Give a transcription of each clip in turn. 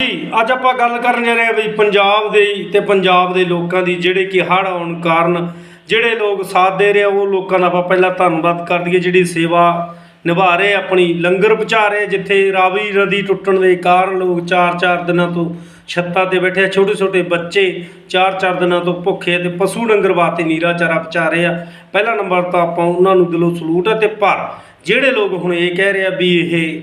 ਜੀ, ਅੱਜ ਆਪਾਂ ਗੱਲ ਕਰਨ ਜਾ ਰਹੇ ਹਾਂ ਵੀ ਪੰਜਾਬ ਦੇ ਤੇ ਪੰਜਾਬ ਦੇ ਲੋਕਾਂ ਦੀ ਜਿਹੜੇ ਕਿ ਹੜ੍ਹ ਆਉਣ ਕਾਰਨ ਜਿਹੜੇ ਲੋਕ ਸਾਥ ਦੇ ਰਹੇ ਆ, ਉਹ ਲੋਕਾਂ ਦਾ ਆਪਾਂ ਪਹਿਲਾਂ ਧੰਨਵਾਦ ਕਰ ਦਈਏ, ਜਿਹੜੀ ਸੇਵਾ ਨਿਭਾ ਰਹੇ ਆਪਣੀ ਲੰਗਰ ਪਹੁੰਚਾ ਰਹੇ ਜਿੱਥੇ ਰਾਵੀ ਨਦੀ ਟੁੱਟਣ ਦੇ ਕਾਰਨ ਲੋਕ 4-4 ਦਿਨਾਂ ਤੋਂ ਛੱਤਾਂ ਤੇ ਬੈਠੇ ਆ, ਛੋਟੇ ਛੋਟੇ ਬੱਚੇ 4-4 ਦਿਨਾਂ ਤੋਂ ਭੁੱਖੇ ਤੇ ਪਸ਼ੂ ਡੰਗਰ ਵਾਸਤੇ ਨੀਰਾ ਚਾਰਾ ਪਹੁੰਚਾ ਰਹੇ ਆ। ਪਹਿਲਾ ਨੰਬਰ ਤਾਂ ਆਪਾਂ ਉਹਨਾਂ ਨੂੰ ਦਿਲੋਂ ਸਲੂਟ ਹੈ ਤੇ ਪਰ ਜਿਹੜੇ ਲੋਕ ਹੁਣ ਇਹ ਕਹਿ ਰਹੇ ਆ ਵੀ ਇਹ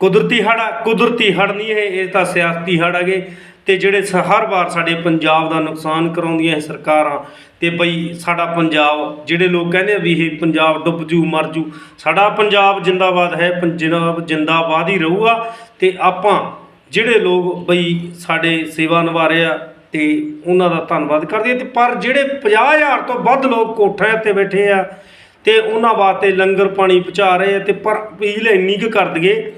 ਕੁਦਰਤੀ ਹੜ੍ਹ ਆ, ਕੁਦਰਤੀ ਹੜ੍ਹ ਨਹੀਂ ਇਹ ਇਹ ਤਾਂ ਸਿਆਸਤੀ ਹੜ੍ਹ ਹੈਗੇ। ਤੇ ਜਿਹੜੇ ਸ- ਹਰ ਵਾਰ ਸਾਡੇ ਪੰਜਾਬ ਦਾ ਨੁਕਸਾਨ ਕਰਾਉਂਦੀਆਂ ਇਹ ਸਰਕਾਰਾਂ, ਤੇ ਬਈ ਸਾਡਾ ਪੰਜਾਬ, ਜਿਹੜੇ ਲੋਕ ਕਹਿੰਦੇ ਆ ਵੀ ਇਹ ਪੰਜਾਬ ਡੁੱਬ ਜੂ, ਮਰ ਜੂ, ਸਾਡਾ ਪੰਜਾਬ ਜਿੰਦਾਬਾਦ ਹੈ ਪੰਜਾਬ ਜਿੰਦਾਬਾਦ ਹੀ ਰਹੂਗਾ। ਤੇ ਆਪਾਂ ਜਿਹੜੇ ਲੋਕ ਬਈ ਸਾਡੇ ਸੇਵਾ ਨਿਭਾ ਰਹੇ ਆ, ਤੇ ਉਹਨਾਂ ਦਾ ਧੰਨਵਾਦ ਕਰਦੇ ਆ ਤੇ ਪਰ ਜਿਹੜੇ 50000 ਤੋਂ ਵੱਧ ਲੋਕ ਕੋਠਿਆਂ ਤੇ ਬੈਠੇ ਆ, ਤੇ ਉਹਨਾਂ ਵਾਸਤੇ ਲੰਗਰ ਪਾਣੀ ਪਹੁੰਚਾ ਰਹੇ ਆ, ਤੇ ਪਰ ਅਪੀਲ ਇੰਨੀ ਕੁ ਕਰ ਦਈਏ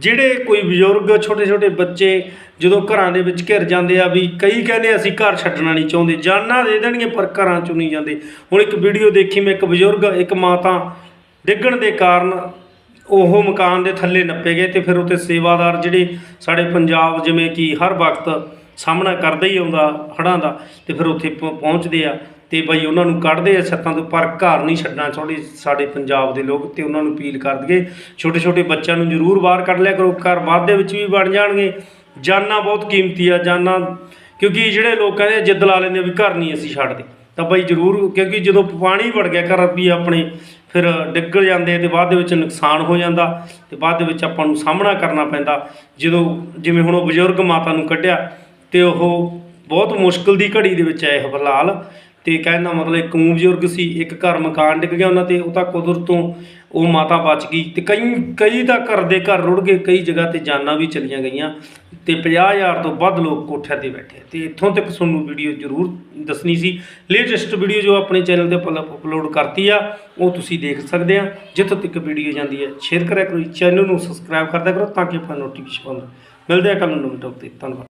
ਜਿਹੜੇ ਕੋਈ ਬਜ਼ੁਰਗ ਛੋਟੇ ਛੋਟੇ ਬੱਚੇ ਜਦੋਂ ਘਰਾਂ ਦੇ ਵਿੱਚ ਘਿਰ ਜਾਂਦੇ ਆ ਵੀ ਕਈ ਕਹਿੰਦੇ ਅਸੀਂ ਘਰ ਛੱਡਣਾ ਨਹੀਂ ਚਾਹੁੰਦੇ, ਜਾਨਾਂ ਦੇ ਦੇਣਗੇ ਪਰ ਘਰਾਂ ਚੋਂ ਨਹੀਂ ਜਾਂਦੇ। ਹੁਣ ਇੱਕ ਵੀਡੀਓ ਦੇਖੀ ਮੈਂ, ਇੱਕ ਬਜ਼ੁਰਗ, ਇੱਕ ਮਾਤਾ ਡਿੱਗਣ ਦੇ ਕਾਰਨ ਉਹ ਮਕਾਨ ਦੇ ਥੱਲੇ ਨੱਪੇ ਗਏ ਤੇ ਫਿਰ ਉੱਥੇ ਸੇਵਾਦਾਰ ਜਿਹੜੇ ਸਾਡੇ ਪੰਜਾਬ ਜਿਵੇਂ ਕਿ ਹਰ ਵਕਤ ਸਾਹਮਣਾ ਕਰਦਾ ਹੀ ਆਉਂਦਾ, ਹੜ੍ਹਾਂ ਦਾ, ਤੇ ਫਿਰ ਉੱਥੇ ਪ- ਪਹੁੰਚਦੇ ਆ। ਤੇ ਬਈ ਉਹਨਾਂ ਨੂੰ ਕੱਢਦੇ ਆ ਛੱਤਾਂ ਤੋਂ, ਪਰ ਘਰ ਨਹੀਂ ਛੱਡਣਾ ਚਾਹੁੰਦੇ ਸਾਡੇ ਪੰਜਾਬ ਦੇ ਲੋਕ ਤੇ ਉਹਨਾਂ ਨੂੰ ਅਪੀਲ ਕਰ ਦਈਏ ਛੋਟੇ ਛੋਟੇ ਬੱਚਿਆਂ ਨੂੰ ਜ਼ਰੂਰ ਬਾਹਰ ਕੱਢ ਲਿਆ ਕਰੋ, ਘਰ ਬਾਅਦ ਦੇ ਵਿੱਚ ਵੀ ਵੜ ਜਾਣਗੇ। ਜਾਨਾਂ ਬਹੁਤ ਕੀਮਤੀ ਆ, ਜਾਨਾਂ, ਕਿਉਂਕਿ ਜਿਹੜੇ ਲੋਕ ਕਹਿੰਦੇ ਜਿੱਦ ਲਾ ਲੈਂਦੇ ਵੀ ਘਰ ਨਹੀਂ ਅਸੀਂ ਛੱਡਦੇ। ਤਾਂ ਬਈ ਜ਼ਰੂਰ, ਕਿਉਂਕਿ ਜਦੋਂ ਪਾਣੀ ਵੜ ਗਿਆ ਘਰ, ਵੀ ਆਪਣੇ ਫਿਰ ਡਿੱਗ ਜਾਂਦੇ ਤੇ ਬਾਅਦ ਦੇ ਵਿੱਚ ਨੁਕਸਾਨ ਹੋ ਜਾਂਦਾ ਤੇ ਬਾਅਦ ਦੇ ਵਿੱਚ ਆਪਾਂ ਨੂੰ ਸਾਹਮਣਾ ਕਰਨਾ ਪੈਂਦਾ। ਜਦੋਂ ਜਿਵੇਂ ਹੁਣ ਉਹ ਬਜ਼ੁਰਗ ਮਾਤਾ ਨੂੰ ਕੱਢਿਆ ਤੇ ਉਹ ਬਹੁਤ ਮੁਸ਼ਕਲ ਦੀ ਘੜੀ ਦੇ ਵਿੱਚ ਆਏ ਫਿਲਹਾਲ। ਤੇ ਕਹਿਣ ਦਾ ਮਤਲਬ ਇੱਕ ਊਂ ਬਜ਼ੁਰਗ ਸੀ, ਇੱਕ ਘਰ ਮਕਾਨ ਡਿੱਗ ਗਿਆ ਉਹਨਾਂ ਤੇ, ਉਹ ਤਾਂ ਕੁਦਰਤ ਤੋਂ ਉਹ ਮਾਤਾ ਬਚ ਗਈ ਤੇ ਕਈ ਕਈ ਤਾਂ ਘਰ ਦੇ ਘਰ ਰੁੜ ਗਏ, ਕਈ ਜਗ੍ਹਾ ਤੇ ਜਾਨਾਂ ਵੀ ਚਲੀਆਂ ਗਈਆਂ ਤੇ 50000 ਤੋਂ ਵੱਧ ਲੋਕ ਕੋਠਿਆਂ ਤੇ ਬੈਠੇ ਤੇ ਇੱਥੋਂ ਤੱਕ ਤੁਹਾਨੂੰ ਵੀਡੀਓ ਜ਼ਰੂਰ ਦੱਸਣੀ ਸੀ। ਲੇਟੈਸਟ ਵੀਡੀਓ ਜੋ ਆਪਣੇ ਚੈਨਲ ਤੇ ਅਪਲੋਡ ਕਰਤੀ ਆ, ਉਹ ਤੁਸੀਂ ਦੇਖ ਸਕਦੇ ਆ। ਜਿੱਥੋਂ ਤੱਕ ਵੀਡੀਓ ਜਾਂਦੀ ਹੈ ਸ਼ੇਅਰ ਕਰਿਆ ਕਰੋ ਚੈਨਲ ਨੂੰ ਸਬਸਕ੍ਰਾਈਬ ਕਰਦਾ ਕਰੋ ਤਾਂ ਕਿ ਆਪਾਂ ਨੋਟੀਫਿਕੇਸ਼ਨ ਪਾਉਂਦੇ ਮਿਲਦੇ ਆ ਕੱਲ ਨੂੰ ਨਵੇਂ ਟੌਪ ਤੇ। ਧੰਨਵਾਦ।